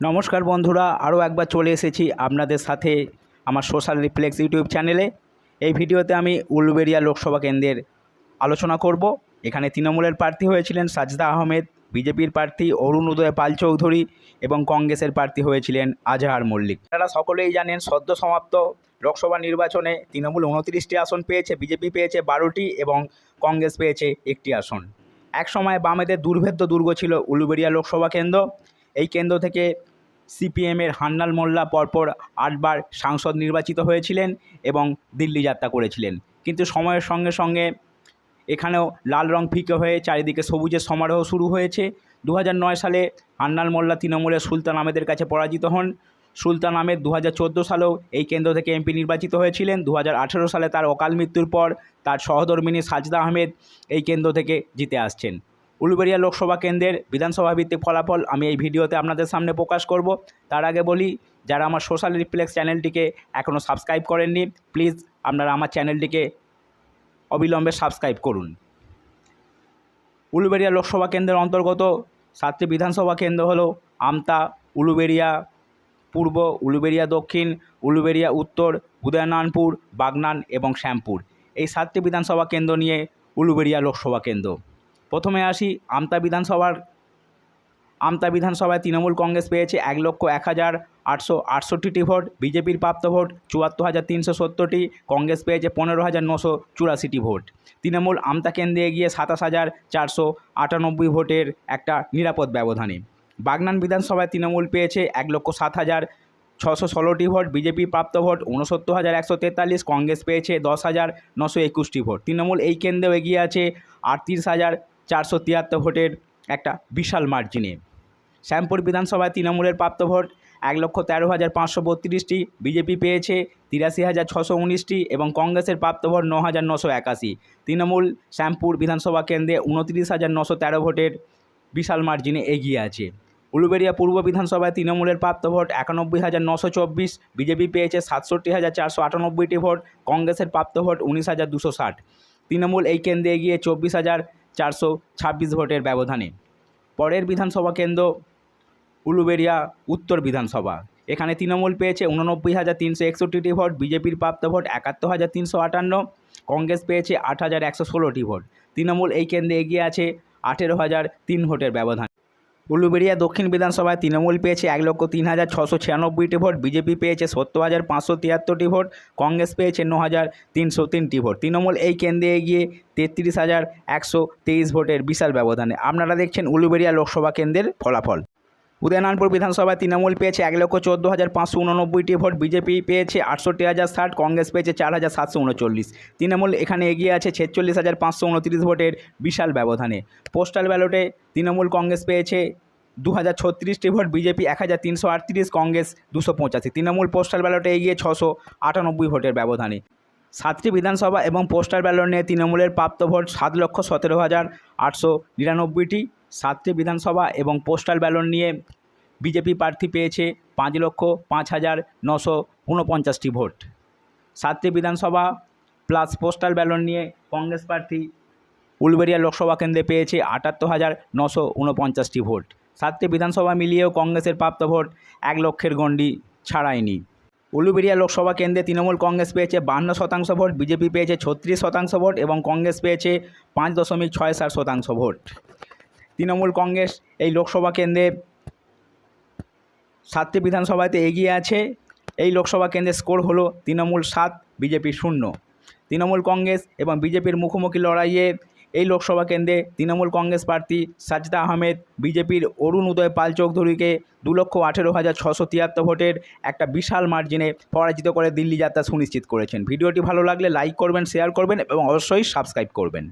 নমস্কার বন্ধুরা, আরও একবার চলে এসেছি আপনাদের সাথে আমার সোশ্যাল রিফ্লেক্স ইউটিউব চ্যানেলে। এই ভিডিওতে আমি উলুবেরিয়া লোকসভা কেন্দ্রের আলোচনা করব। এখানে তৃণমূলের প্রার্থী হয়েছিলেন সাজদা আহমেদ, বিজেপির প্রার্থী অরুণ উদয় পাল চৌধুরী এবং কংগ্রেসের প্রার্থী হয়েছিলেন আজহার মল্লিক। তারা সকলেই জানেন, সদ্য সমাপ্ত লোকসভা নির্বাচনে তৃণমূল উনত্রিশটি আসন পেয়েছে, বিজেপি পেয়েছে বারোটি এবং কংগ্রেস পেয়েছে একটি আসন। এক সময় বামেদের দুর্ভেদ্য দুর্গ ছিল উলুবেরিয়া লোকসভা কেন্দ্র। এই কেন্দ্র থেকে সিপিএমের হান্নাল মোল্লা পরপর আটবার সাংসদ নির্বাচিত হয়েছিলেন এবং দিল্লি যাত্রা করেছিলেন। কিন্তু সময়ের সঙ্গে সঙ্গে এখানেও লাল রং ফিকে হয়ে চারিদিকে সবুজের সমারোহ শুরু হয়েছে। দু সালে হান্নাল মোল্লা তৃণমূলের সুলতান আহমেদের কাছে পরাজিত হন। সুলতান আহমেদ দু হাজার চোদ্দ সালেও এই কেন্দ্র থেকে এমপি নির্বাচিত হয়েছিলেন। দু হাজার আঠেরো সালে তার অকাল মৃত্যুর পর তার সহধর্মিনী সাজদা আহমেদ এই কেন্দ্র থেকে জিতে আসছেন। উলুবেড়িয়া লোকসভা কেন্দ্রের বিধানসভা ভিত্তিক ফলাফল আমি এই ভিডিওতে আপনাদের সামনে প্রকাশ করব। তার আগে বলি, যারা আমার সোশ্যাল রিফ্লেক্স চ্যানেলটিকে এখনও সাবস্ক্রাইব করেননি, প্লিজ আপনারা আমার চ্যানেলটিকে অবিলম্বে সাবস্ক্রাইব করুন। উলুবেড়িয়া লোকসভা কেন্দ্রের অন্তর্গত সাতটি বিধানসভা কেন্দ্র হলো আমতা, উলুবেড়িয়া পূর্ব, উলুবেড়িয়া দক্ষিণ, উলুবেড়িয়া উত্তর উদয়নারায়ণপুর বাগনান এবং শ্যামপুর। এই সাতটি বিধানসভা কেন্দ্র নিয়ে উলুবেড়িয়া লোকসভা কেন্দ্র। প্রথমে আসি আমতা বিধানসভার। আমতা বিধানসভায় তৃণমূল কংগ্রেস পেয়েছে এক লক্ষ এক হাজার আটশো আটষট্টিটি ভোট, বিজেপির প্রাপ্ত ভোট চুয়াত্তর হাজার তিনশো সত্তরটি, কংগ্রেস পেয়েছে পনেরো হাজার নশো চুরাশিটি ভোট। তৃণমূল আমতা কেন্দ্রে এগিয়ে সাতাশ হাজার চারশো আটানব্বই ভোটের একটা নিরাপদ ব্যবধানে। বাগনান বিধানসভায় তৃণমূল পেয়েছে এক লক্ষ সাত হাজার ছশো ষোলোটি ভোট, বিজেপি প্রাপ্ত ভোট উনসত্তর হাজার একশো তেতাল্লিশ, কংগ্রেস পেয়েছে দশ হাজার নশো একুশটি ভোট। তৃণমূল এই কেন্দ্রেও এগিয়ে আছে আটত্রিশ হাজার চারশো তিয়াত্তর ভোটের একটা বিশাল মার্জিনে। শ্যামপুর বিধানসভায় তৃণমূলের প্রাপ্ত ভোট এক লক্ষ তেরো হাজার পাঁচশো বত্রিশটি, বিজেপি পেয়েছে তিরাশি হাজার ছশো উনিশটি এবং কংগ্রেসের প্রাপ্ত ভোট ন হাজার নশো একাশি। তৃণমূল শ্যামপুর বিধানসভা কেন্দ্রে উনত্রিশ হাজার নশো তেরো ভোটের বিশাল মার্জিনে এগিয়ে আছে। উলুবেড়িয়া পূর্ব বিধানসভায় তৃণমূলের প্রাপ্ত ভোট একানব্বই হাজার নশো চব্বিশ, বিজেপি পেয়েছে সাতষট্টি হাজার চারশো আটানব্বইটি ভোট, কংগ্রেসের প্রাপ্ত ভোট উনিশ হাজার দুশো ষাট। তৃণমূল এই কেন্দ্রে এগিয়ে চব্বিশ হাজার চারশো ছাব্বিশ ভোটের ব্যবধানে। পরের বিধানসভা কেন্দ্র উলুবেড়িয়া, উত্তর বিধানসভা। এখানে তৃণমূল পেয়েছে উননব্বই হাজার তিনশো একষট্টিটি ভোট, বিজেপির প্রাপ্ত ভোট একাত্তর হাজার তিনশো আটান্ন, কংগ্রেস পেয়েছে আট হাজার একশো ষোলোটি ভোট। তৃণমূল এই কেন্দ্রে এগিয়ে আছে আঠেরো হাজার তিন ভোটের ব্যবধান। উলুবেড়িয়া দক্ষিণ বিধানসভায় তৃণমূল পেয়েছে এক লক্ষ তিন হাজার ছশো ছিয়ানব্বইটি ভোট, বিজেপি পেয়েছে সত্তর হাজার পাঁচশো তিয়াত্তরটি ভোট, কংগ্রেস পেয়েছে ন হাজার তিনশো তিনটি ভোট। তৃণমূল এই কেন্দ্রে এগিয়ে তেত্রিশ হাজার একশো তেইশ ভোটের বিশাল ব্যবধানে। আপনারা দেখছেন উলুবেড়িয়া লোকসভা কেন্দ্রের ফলাফল। উদয়নারায়ণপুর বিধানসভায় তৃণমূল পেয়েছে এক লক্ষ চোদ্দ হাজার পাঁচশো উননব্বইটি ভোট, বিজেপি পেয়েছে আটষট্টি হাজার ষাট, কংগ্রেস পেয়েছে চার হাজার সাতশো উনচল্লিশ। তৃণমূল এখানে এগিয়ে আছে ছেচল্লিশ হাজার পাঁচশো উনত্রিশ ভোটের বিশাল ব্যবধানে। পোস্টাল ব্যালটে তৃণমূল কংগ্রেস পেয়েছে দু হাজার ছত্রিশটি ভোট, বিজেপি এক হাজার তিনশো আটত্রিশ, কংগ্রেস দুশো পঁচাশি। তৃণমূল পোস্টাল ব্যালটে এগিয়ে ছশো আটানব্বই ভোটের ব্যবধানে। সাতটি বিধানসভা এবং পোস্টাল ব্যালট নিয়ে তৃণমূলের প্রাপ্ত ভোট সাত লক্ষ সতেরো হাজার আটশো নিরানব্বইটি। সাতটি বিধানসভা এবং পোস্টাল ব্যালট নিয়ে বিজেপি প্রার্থী পেয়েছে পাঁচ লক্ষ পাঁচ হাজার নশো ঊনপঞ্চাশটি ভোট। সাতটি বিধানসভা প্লাস পোস্টাল ব্যালট নিয়ে কংগ্রেস প্রার্থী উলবেড়িয়া লোকসভা কেন্দ্রে পেয়েছে আটাত্তর হাজার নশো ঊনপঞ্চাশটি ভোট। সাতটি বিধানসভা মিলিয়েও কংগ্রেসের প্রাপ্ত ভোট এক লক্ষের গণ্ডি ছাড়ায়নি। উলুবেড়িয়া লোকসভা কেন্দ্রে তৃণমূল কংগ্রেস পেয়েছে বান্ন শতাংশ ভোট, বিজেপি পেয়েছে ছত্রিশ শতাংশ ভোট এবং কংগ্রেস পেয়েছে পাঁচ দশমিক ছয় সাত শতাংশ ভোট। তৃণমূল কংগ্রেস এই লোকসভা কেন্দ্রে সাতটি বিধানসভাতে এগিয়ে আছে। এই লোকসভা কেন্দ্রের স্কোর হলো তৃণমূল সাত, বিজেপি শূন্য। তৃণমূল কংগ্রেস এবং বিজেপির মুখোমুখি লড়াইয়ে এই লোকসভা কেন্দ্রে তৃণমূল কংগ্রেস প্রার্থী সাজদা আহমেদ, বিজেপির অরুণ উদয় পাল চৌধুরীকে দু লক্ষ আঠেরো হাজার ছশো তিয়াত্তর ভোটের একটা বিশাল মার্জিনে পরাজিত করে দিল্লি যাত্রা সুনিশ্চিত করেছেন। ভিডিওটি ভালো লাগলে লাইক করবেন, শেয়ার করবেন এবং অবশ্যই সাবস্ক্রাইব করবেন।